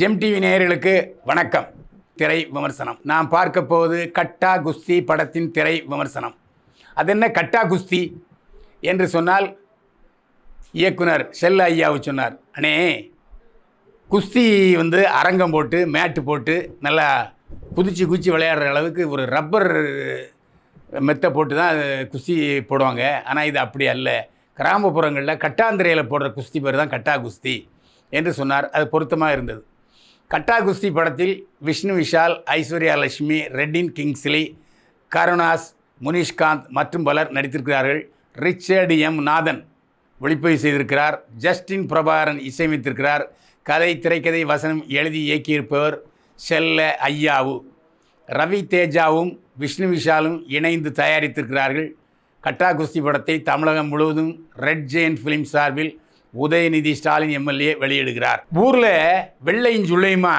GeM TV நேயர்களுக்கு வணக்கம். திரை விமர்சனம். நாம் பார்க்க போவது கட்டா குஸ்தி படத்தின் திரை விமர்சனம். அது என்ன கட்டா குஸ்தி? என்று சொன்னால் இயக்குனர் செல்ல ஐயாவு சொன்னார் அண்ணே குஸ்தி வந்து அரங்கம் போட்டு மேட்டு போட்டு நல்லா குதிச்சு குதிச்சு விளையாடுற அளவுக்கு ஒரு ரப்பர் மெத்தை போட்டு தான் குஸ்தி போடுவாங்க. ஆனால் இது அப்படி அல்ல. கிராமப்புறங்களில் கட்டாந்திரையில் போடுற குஸ்தி பேர் தான் கட்டா குஸ்தி. என்று சொன்னார். அது பொருத்தமாக இருந்தது. கட்டா குஸ்தி படத்தில் விஷ்ணு விஷால் ஐஸ்வர்யா லட்சுமி ரெட்டின் கிங்ஸ்லி கருணாஸ் முனிஷ்காந்த் மற்றும் பலர் நடித்திருக்கிறார்கள். ரிச்சர்டு எம். நாதன் ஒளிப்பதிவு செய்திருக்கிறார். ஜஸ்டின் பிரபாகரன் இசையமைத்திருக்கிறார். கதை திரைக்கதை வசனம் எழுதி இயக்கியிருப்பவர் செல்ல ஐயாவு. ரவி தேஜாவும் விஷ்ணு விஷாலும் இணைந்து தயாரித்திருக்கிறார்கள். கட்டா குஸ்தி படத்தை தமிழகம் முழுவதும் ரெட் ஜெயின் ஃபிலிம் சார்பில் உதயநிதி ஸ்டாலின் எம்எல்ஏ வெளியிடுகிறார். ஊரில் வெள்ளையும் சுள்ளையுமா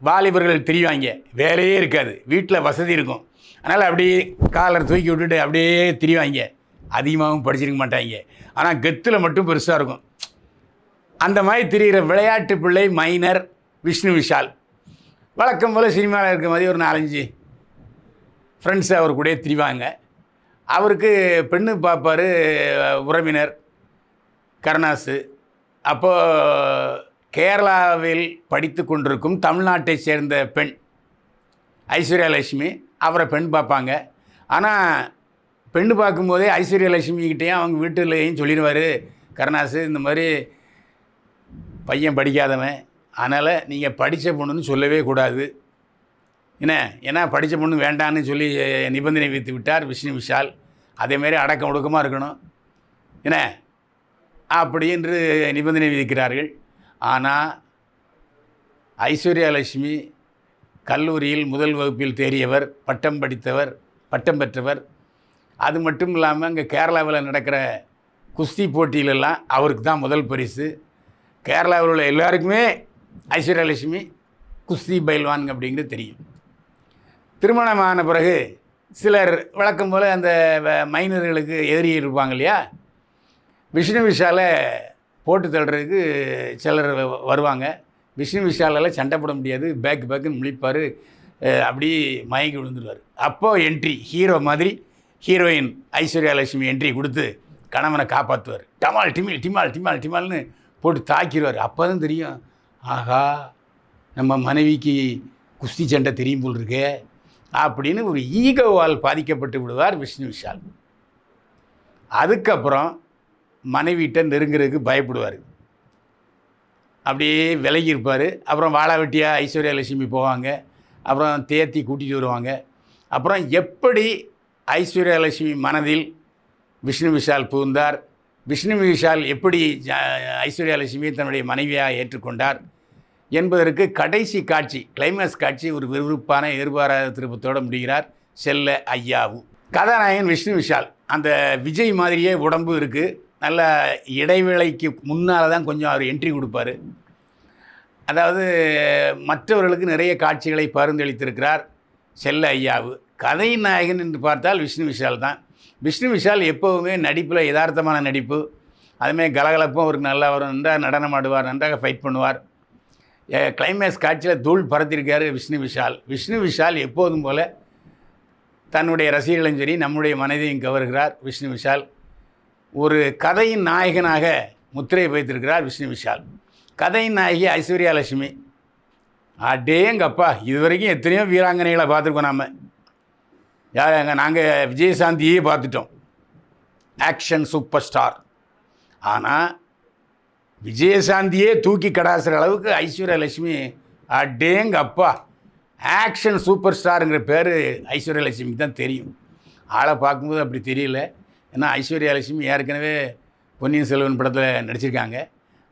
வாலிபர்கள் திரிவாங்க. வேலையே இருக்காது. வீட்டில் வசதி இருக்கும். அதனால் அப்படியே காலர் தூக்கி விட்டுட்டு அப்படியே திரிவாங்க. அதிகமாகவும் படிச்சிருக்க மாட்டாங்க. ஆனால் கெத்தில் மட்டும் பெருசாக இருக்கும். அந்த மாதிரி திரிகிற விளையாட்டு பிள்ளை மைனர் விஷ்ணு விஷால். வழக்கம் போல் சினிமாவில் இருக்க மாதிரி ஒரு நாலஞ்சு ஃப்ரெண்ட்ஸ் அவர் கூடயே திரிவாங்க. அவருக்கு பெண்ணு பார்ப்பார் உறவினர். கருணாசு. அப்போது கேரளாவில் படித்து கொண்டிருக்கும் தமிழ்நாட்டை சேர்ந்த பெண் ஐஸ்வர்யா லட்சுமி அவரை பெண் பார்ப்பாங்க. ஆனால் பெண்ணு பார்க்கும்போதே ஐஸ்வர்யலட்சுமிக்கிட்டேயும் அவங்க வீட்டிலையும் சொல்லிடுவார் கருணாசு இந்த மாதிரி பையன் படிக்காதவன். அதனால் நீங்கள் படித்த பொண்ணுன்னு சொல்லவே கூடாது. என்ன? ஏன்னா படித்த பொண்ணு வேண்டான்னு சொல்லி நிபந்தனை விதித்து விட்டார் விஷ்ணு விஷால். அதேமாரி அடக்கம் ஒடுக்கமாக இருக்கணும். என்ன? அப்படி என்று நிபந்தனை விதிக்கிறார்கள். ஆனால் ஐஸ்வர்யா லட்சுமி கல்லூரியில் முதல் வகுப்பில் தேறியவர் பட்டம் படித்தவர் பட்டம் பெற்றவர். அது மட்டும் இல்லாமல் இங்கே கேரளாவில் நடக்கிற குஸ்தி போட்டியிலெல்லாம் அவருக்கு தான் முதல் பரிசு. கேரளாவில் உள்ள எல்லாருக்குமே ஐஸ்வர்யாலட்சுமி குஸ்தி பயில்வான் அப்படிங்கிறது தெரியும். திருமணமான பிறகு சிலர் வழக்கம் போல் அந்த வ- மைனர்களுக்கு எதிரி இருப்பாங்க இல்லையா? விஷ்ணு விஷால போட்டு தள்ளுறதுக்கு சிலர் வருவாங்க. விஷ்ணு விஷாலெல்லாம் சண்டை போட முடியாது. பேக் பேக்குன்னு முழிப்பார். அப்படியே மயங்கி விழுந்துருவார். அப்போது என்ட்ரி ஹீரோ மாதிரி ஹீரோயின் ஐஸ்வர்யா லட்சுமி என்ட்ரி கொடுத்து கணவனை காப்பாற்றுவார் டமால் டிமில் டிமால் டிமால் டிமால்னு போட்டு தாக்கிடுவார் அப்போ தான் தெரியும் ஆஹா நம்ம மனைவிக்கு குஸ்தி சண்டை தெரியும் போல் இருக்கே அப்படின்னு ஒரு ஈகோவால் பாதிக்கப்பட்டு விடுவார் விஷ்ணு விஷால். அதுக்கப்புறம் மனைவிட்ட நெருங்குறதுக்கு பயப்படுவார். அப்படியே விலகி இருப்பார் அப்புறம் வாழா வெட்டியாக ஐஸ்வர்யா லட்சுமி போவாங்க. அப்புறம் தேத்தி கூட்டிகிட்டு வருவாங்க. அப்புறம் எப்படி ஐஸ்வர்யா லட்சுமி மனதில் விஷ்ணு விஷால் புகுந்தார்? விஷ்ணு விஷால் எப்படி ஐஸ்வர்யலட்சுமி ஐஸ்வர்யா தன்னுடைய மனைவியாக ஏற்றுக்கொண்டார்? என்பதற்கு கடைசி காட்சி கிளைமேக்ஸ் காட்சி ஒரு விறுவிறுப்பான எதிர்பாராத திருப்பத்தோடு முடிகிறார் செல்ல ஐயாவு. கதாநாயகன் விஷ்ணு விஷால். அந்த விஜய் மாதிரியே உடம்பு இருக்குது நல்ல இடைவேளைக்கு முன்னால் தான் கொஞ்சம் அவர் என்ட்ரி கொடுப்பாரு. அதாவது மற்றவர்களுக்கு நிறைய காட்சிகளை பரிந்தளித்திருக்கிறார் செல்ல ஐயாவு. கதை நாயகன் என்று பார்த்தால் விஷ்ணு விஷால் தான். விஷ்ணு விஷால் எப்போவுமே நடிப்பில் யதார்த்தமான நடிப்பு. அதுமாரி கலகலப்பும் அவருக்கு நல்லா வரும். நன்றாக நடனம் ஆடுவார் நன்றாக ஃபைட் பண்ணுவார். கிளைமேக்ஸ் காட்சியில் தூள் பறத்திருக்காரு விஷ்ணு விஷால். விஷ்ணு விஷால் எப்போதும் போல் தன்னுடைய ரசிகர்களையும் சரி நம்முடைய மனதையும் கவர்கிறார் விஷ்ணு விஷால். ஒரு கதையின் நாயகனாக முத்திரை வைத்திருக்கிறார் விஷ்ணு விஷால். கதையின் நாயகி ஐஸ்வர்யா லட்சுமி. அடேங்கப்பா இது வரைக்கும் எத்தனையோ வீராங்கனைகளை பார்த்துருக்கோம் நாம். யார் நாங்கள் விஜயசாந்தியே பார்த்துட்டோம். ஆக்ஷன் சூப்பர் ஸ்டார் ஆனால் விஜயசாந்தியே தூக்கி கடாசுற அளவுக்கு ஐஸ்வர்யா லட்சுமி அடேங்க அப்பா ஆக்ஷன் சூப்பர் ஸ்டாருங்கிற பேர் ஐஸ்வர்யா லட்சுமிக்கு தான் தெரியும். ஆளை பார்க்கும்போது அப்படி தெரியல. ஏன்னா ஐஸ்வர்யா லட்சுமி ஏற்கனவே பொன்னியின் செல்வன் படத்தில் நடிச்சிருக்காங்க.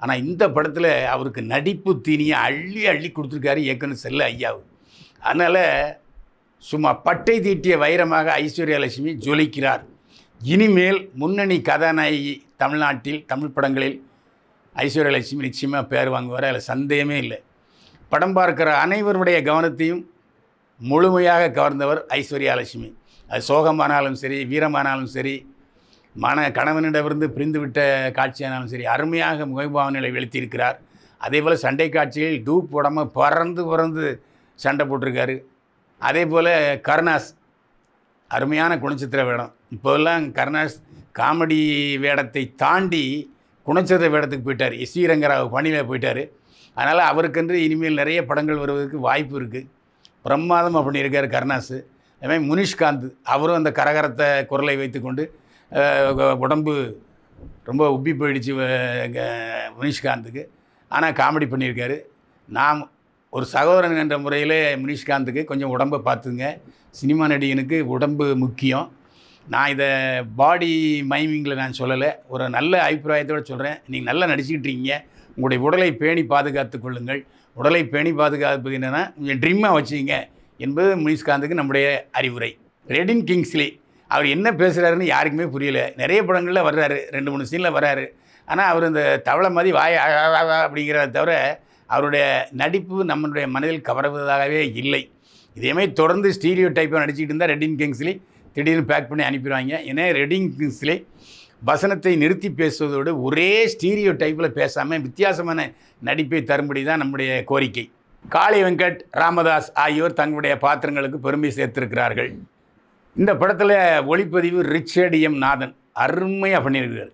ஆனால் இந்த படத்தில் அவருக்கு நடிப்பு தீனியை அள்ளி அள்ளி கொடுத்துருக்காரு இயக்குனர் செல்ல ஐயாவு. அதனால் சும்மா பட்டை தீட்டிய வைரமாக ஐஸ்வர்யா லட்சுமி ஜொலிக்கிறார். இனிமேல் முன்னணி கதாநாயகி தமிழ்நாட்டில் தமிழ் படங்களில் ஐஸ்வர்யா லட்சுமி நிச்சயமாக பேர் வாங்குவார்? அதில் சந்தேகமே இல்லை. படம் பார்க்கிற அனைவருடைய கவனத்தையும் முழுமையாக கவர்ந்தவர் ஐஸ்வர்யா லட்சுமி. அது சோகமானாலும் சரி வீரமானாலும் சரி மன கணவனிடமிருந்து பிரிந்துவிட்ட காட்சியானாலும் சரி அருமையாக முகபாவனைகளை வெளுத்தியிருக்கிறார் அதே போல் சண்டை காட்சியில் டூப் போடாமல் பறந்து பறந்து சண்டை போட்டிருக்காரு. அதே போல் கருணாஸ் அருமையான குணச்சித்திர வேடம். இப்போல்லாம் கருணாஸ் காமெடி வேடத்தை தாண்டி குணச்சித்திர வேடத்துக்கு போயிட்டார். எஸ் வி ரங்கராவ் பணியில் போயிட்டார். அதனால் அவருக்கென்று இனிமேல் நிறைய படங்கள் வருவதற்கு வாய்ப்பு இருக்குது பிரமாதமாக பண்ணியிருக்கார் கருணாஸ். அதுமாதிரி முனிஷ்காந்த் அவரும் அந்த கரகரத்தை குரலை வைத்துக்கொண்டு உடம்பு ரொம்ப உப்பி போயிடுச்சு எங்கள் முனிஷ்காந்துக்கு. ஆனால் காமெடி பண்ணியிருக்காரு. நாம் ஒரு சகோதரன் என்ற முறையில் முனிஷ்காந்துக்கு கொஞ்சம் உடம்பை பார்த்துங்க. சினிமா நடிகனுக்கு உடம்பு முக்கியம். நான் இதை பாடி மைமிங்கில் நான் சொல்லலை. ஒரு நல்ல அபிப்பிராயத்தோடு சொல்கிறேன் நீங்கள் நல்லா நடிச்சுக்கிட்டு இருக்கீங்க. உங்களுடைய உடலை பேணி பாதுகாத்து கொள்ளுங்கள். உடலை பேணி பாதுகாப்பது என்னென்னா கொஞ்சம் ட்ரிம்மாக வச்சுங்க என்பது முனிஷ்காந்துக்கு நம்முடைய அறிவுரை. ரெடின் கிங்ஸ்லி அவர் என்ன பேசுகிறாருன்னு யாருக்குமே புரியல. நிறைய படங்களில் வர்றாரு. ரெண்டு மூணு சீனில் வர்றாரு. ஆனால் அவர் இந்த தவளை மாதிரி வாய அப்படிங்கிறத தவிர அவருடைய நடிப்பு நம்மளுடைய மனதில் கவர்வதாகவே இல்லை. இதேமாதிரி தொடர்ந்து ஸ்டீரியோ டைப்பாக நடிச்சிக்கிட்டு இருந்தால் ரெட்டின் கிங்ஸ்லி திடீர்னு பேக் பண்ணி அனுப்பிடுவாங்க. ஏன்னா ரெட்டின் கிங்ஸ்லி வசனத்தை நிறுத்தி பேசுவதோடு ஒரே ஸ்டீரியோ டைப்பில் பேசாமல் வித்தியாசமான நடிப்பை தரும்படி தான் நம்முடைய கோரிக்கை. காளி வெங்கட் ராமதாஸ் ஆகியோர் தங்களுடைய பாத்திரங்களுக்கு பெருமை சேர்த்திருக்கிறார்கள். இந்த படத்தில் ஒளிப்பதிவு ரிச்சர்ட் எம். நாதன். அருமையாக பண்ணியிருக்கிறார்.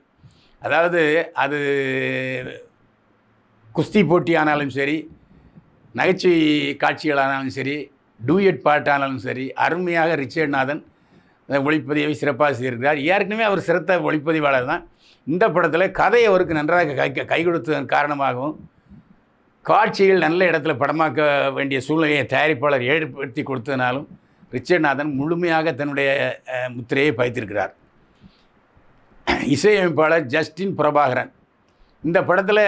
அதாவது அது குஸ்தி போட்டி ஆனாலும் சரி நகைச்சுவை காட்சிகளானாலும் சரி டூயட் பாட்டானாலும் சரி அருமையாக ரிச்சர்ட் நாதன் ஒளிப்பதிவை சிறப்பாக செய்திருக்கிறார். ஏற்கனவே அவர் சிறந்த ஒளிப்பதிவாளர் தான். இந்த படத்தில் கதை அவருக்கு நன்றாக கை கை கொடுத்ததன் காரணமாகவும் காட்சிகள் நல்ல இடத்துல படமாக்க வேண்டிய சூழ்நிலையை தயாரிப்பாளர் ஏற்படுத்தி கொடுத்ததினாலும் ரிச்சர்ட்நாதன் முழுமையாக தன்னுடைய முத்திரையை பதித்திருக்கிறார் இசையமைப்பாளர் ஜஸ்டின் பிரபாகரன். இந்த படத்தில்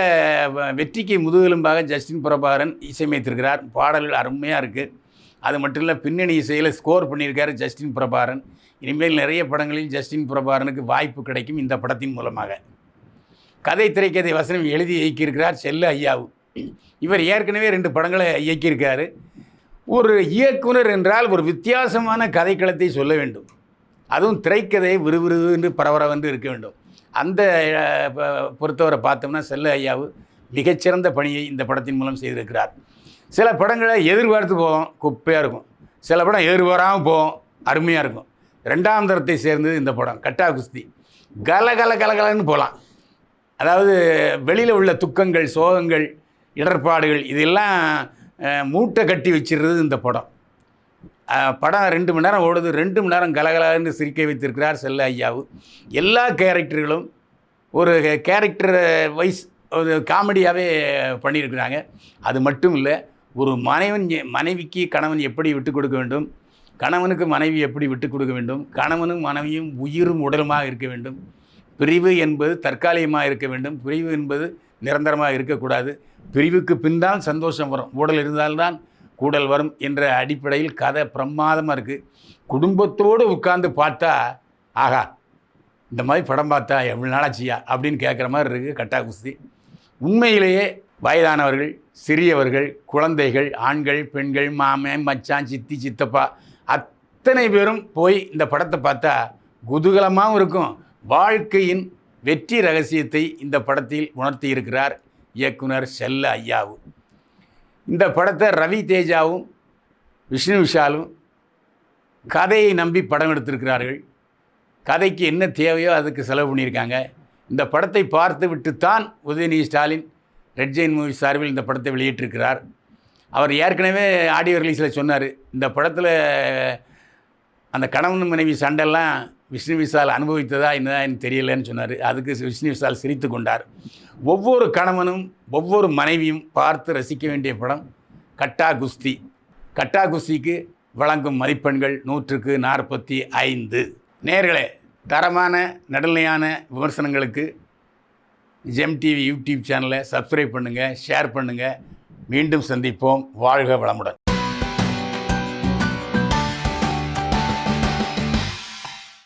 வெற்றிக்கு முதுகெலும்பாக ஜஸ்டின் பிரபாகரன் இசையமைத்திருக்கிறார். பாடல்கள் அருமையாக இருக்குது அது மட்டும் இல்லை பின்னணி இசையில் ஸ்கோர் பண்ணியிருக்காரு ஜஸ்டின் பிரபாகரன். இனிமேல் நிறைய படங்களில் ஜஸ்டின் பிரபாகரனுக்கு வாய்ப்பு கிடைக்கும் இந்த படத்தின் மூலமாக. கதை திரைக்கதை வசனம் எழுதி இயக்கியிருக்கிறார் செல்ல ஐயாவு. இவர் ஏற்கனவே ரெண்டு படங்களை இயக்கியிருக்காரு. ஒரு இயக்குனர் என்றால் ஒரு வித்தியாசமான கதைக்களத்தை சொல்ல வேண்டும். அதுவும் திரைக்கதை விறுவிறுவென்று பரபரவென்று இருக்க வேண்டும். அந்த ப- பொறுத்தவரை பார்த்தோம்னா செல்ல ஐயாவு மிகச்சிறந்த பணியை இந்த படத்தின் மூலம் செய்திருக்கிறார். சில படங்களை எதிர்பார்த்து போவோம் குப்பையாக இருக்கும். சில படம் எதிர்பாராமல் போவோம் அருமையாக இருக்கும். ரெண்டாம் தரத்தை சேர்ந்தது இந்த படம் கட்டா குஸ்தி. கல கல கலகலன்னு போகலாம் அதாவது வெளியில் உள்ள துக்கங்கள் சோகங்கள் இடர்பாடுகள் இதெல்லாம் மூட்டை கட்டி வச்சிடுறது இந்த படம். படம் ரெண்டு மணி நேரம் ஓடுது. ரெண்டு மணி நேரம் கலகலன்னு சிரிக்க வைத்திருக்கிறார் செல்ல ஐயாவு. எல்லா கேரக்டர்களும் ஒரு கேரக்டர் வைஸ் ஒரு காமெடியாகவே பண்ணியிருக்கிறாங்க. அது மட்டும் இல்லை ஒரு மனைவன் மனைவிக்கு கணவன் எப்படி விட்டு கொடுக்க வேண்டும்? கணவனுக்கு மனைவி எப்படி விட்டு கொடுக்க வேண்டும்? கணவனும் மனைவியும் உயிரும் உடலுமாக இருக்க வேண்டும். பிரிவு என்பது தற்காலிகமாக இருக்க வேண்டும். பிரிவு என்பது நிரந்தரமாக இருக்கக்கூடாது. பிரிவுக்கு பின்தான் சந்தோஷம் வரும். ஊடல் இருந்தால்தான் கூடல் வரும் என்ற அடிப்படையில் கதை பிரமாதமாக இருக்குது குடும்பத்தோடு உட்கார்ந்து பார்த்தா ஆகா இந்த மாதிரி படம் பார்த்தா எவ்வளோ நாளாச்சியா அப்படின்னு கேட்குற மாதிரி இருக்குது கட்டா குஸ்தி. உண்மையிலேயே வயதானவர்கள் சிறியவர்கள் குழந்தைகள் ஆண்கள் பெண்கள் மாமன் மச்சான் சித்தி சித்தப்பா அத்தனை பேரும் போய் இந்த படத்தை பார்த்தா குதூகலமாகவும் இருக்கும். வாழ்க்கையின் வெற்றி ரகசியத்தை இந்த படத்தில் உணர்த்தி இருக்கிறார் இயக்குனர் செல்ல ஐயாவு. இந்த படத்தை ரவி தேஜாவும் விஷ்ணு விஷாலும் கதையை நம்பி படம் எடுத்திருக்கிறார்கள். கதைக்கு என்ன தேவையோ அதுக்கு செலவு பண்ணியிருக்காங்க. இந்த படத்தை பார்த்து விட்டுத்தான் Udhayanidhi Stalin Red Giant movie சார்பில் இந்த படத்தை வெளியிட்டிருக்கிறார். அவர் ஏற்கனவே ஆடியோ ரிலீஸில் சொன்னார் இந்த படத்தில் அந்த கணவன் மனைவி சண்டெல்லாம் விஷ்ணு விஷால் அனுபவித்ததா என்னதான் எனக்கு தெரியலன்னு சொன்னார். அதுக்கு விஷ்ணு விஷால் சிரித்து கொண்டார். ஒவ்வொரு கணவனும் ஒவ்வொரு மனைவியும் பார்த்து ரசிக்க வேண்டிய படம் கட்டா குஸ்தி. கட்டா குஸ்திக்கு வழங்கும் மதிப்பெண்கள் நூற்றுக்கு நாற்பத்தி ஐந்து. நேர்களே தரமான நடுநிலையான விமர்சனங்களுக்கு ஜெம் டிவி யூடியூப் சேனலை சப்ஸ்கிரைப் பண்ணுங்கள் ஷேர் பண்ணுங்கள் மீண்டும் சந்திப்போம். வாழ்க வளமுடன்.